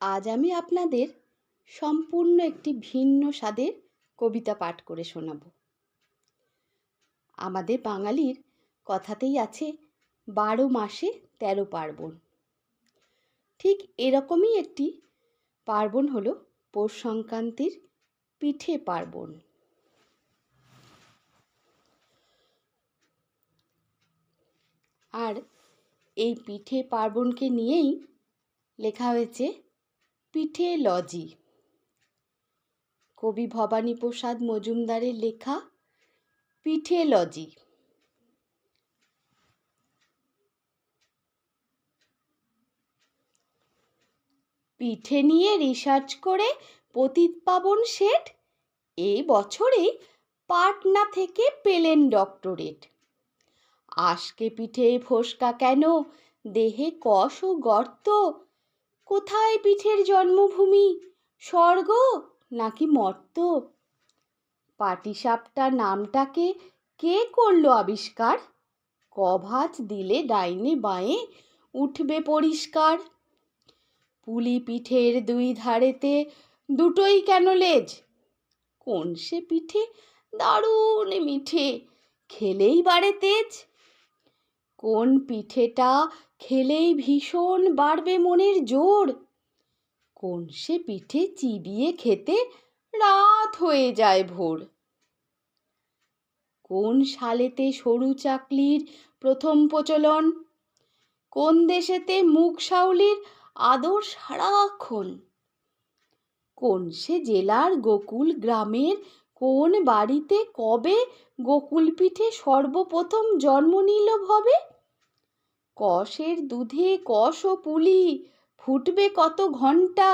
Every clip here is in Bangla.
আজ আমি আপনাদের সম্পূর্ণ একটি ভিন্ন স্বাদের কবিতা পাঠ করে শোনাব। আমাদের বাঙালির কথাতেই আছে, বারো মাসে তেরো পার্বণ। ঠিক এরকমই একটি পার্বণ হলো পৌষ সংক্রান্তির পিঠে পার্বণ। আর এই পিঠে পার্বণকে নিয়েই লেখা হয়েছে পিঠে লজি। কবি ভবানীপ্রসাদ মজুমদারের লেখা, পিঠে লজি। পিঠে নিয়ে রিসার্চ করে পতিত পাবন শেঠ এই বছরেই পাটনা থেকে পেলেন ডক্টরেট আজকে পিঠে ফোসকা কেন? দেহে কষ ও গর্ত কোথায় পিঠের জন্মভূমি? স্বর্গ নাকি মর্ত? পাটিসাপটা নামটাকে কে করল আবিষ্কার? কভাজ দিলে ডাইনে বাঁয়ে উঠবে পরিষ্কার। পুলি পিঠের দুই ধারেতে দুটোই কেন লেজ? কোন সে পিঠে দারুণ মিঠে, খেলেই বাড়ে তেজ? কোন পিঠেটা খেলেই ভীষণ বাড়বে মনের জোর। কোন সে পিঠে চিবিয়ে খেতে রাত হয়ে যায় ভোর। কোন সালেতে সরু চাকলির প্রথম প্রচলন? কোন দেশেতে মুখ সাউলির আদর সারাক্ষণ? কোন সে জেলার গোকুল গ্রামের কোন বাড়িতে কবে গোকুল পিঠে সর্বপ্রথম জন্ম নিল ভবে? কষের দুধে কষ ও পুলি, ফুটবে কত ঘণ্টা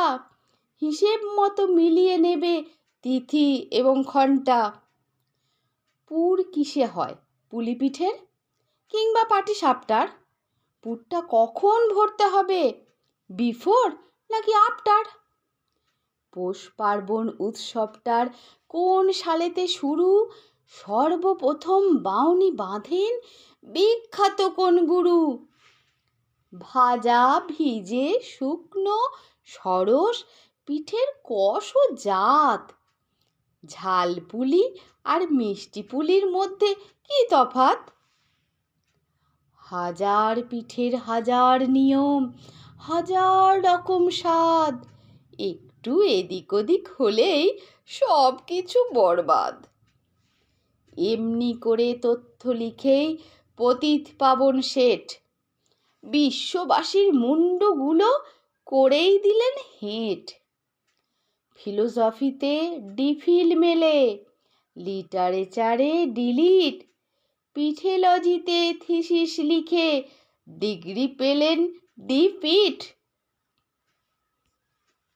হিসেব মতো মিলিয়ে নেবে তিথি এবং ঘণ্টা পুর কিসে হয় পুলি পিঠের কিংবা পাটি সাপটার পুরটা কখন ভরতে হবে, বিফোর নাকি আফটার পৌষ পার্বণ উৎসবটার কোন সালেতে শুরু? সর্বপ্রথম বাউনি বাঁধেন বিখ্যাত কোন গুরু? ভাজা, ভিজে, শুকনো, সরস, পিঠের কষ ও জাত। ঝাল পুলি আর মিষ্টি পুলির মধ্যে কি তফাত হাজার পিঠের হাজার নিয়ম, হাজার রকম স্বাদ। একটু এদিক ওদিক হলেই সব কিছু বরবাদ। এমনি করে তথ্য লিখেই পতিত পাবন শেঠ। বিশ্ববাসীর মুন্ডগুলো করেই দিলেন হেঁট। ফিলোসফিতে ডিফিল মেলে, লিটারেচারে ডিলিট পিঠেলজিতে থিসিস লিখে ডিগ্রি পেলেন ডিপিট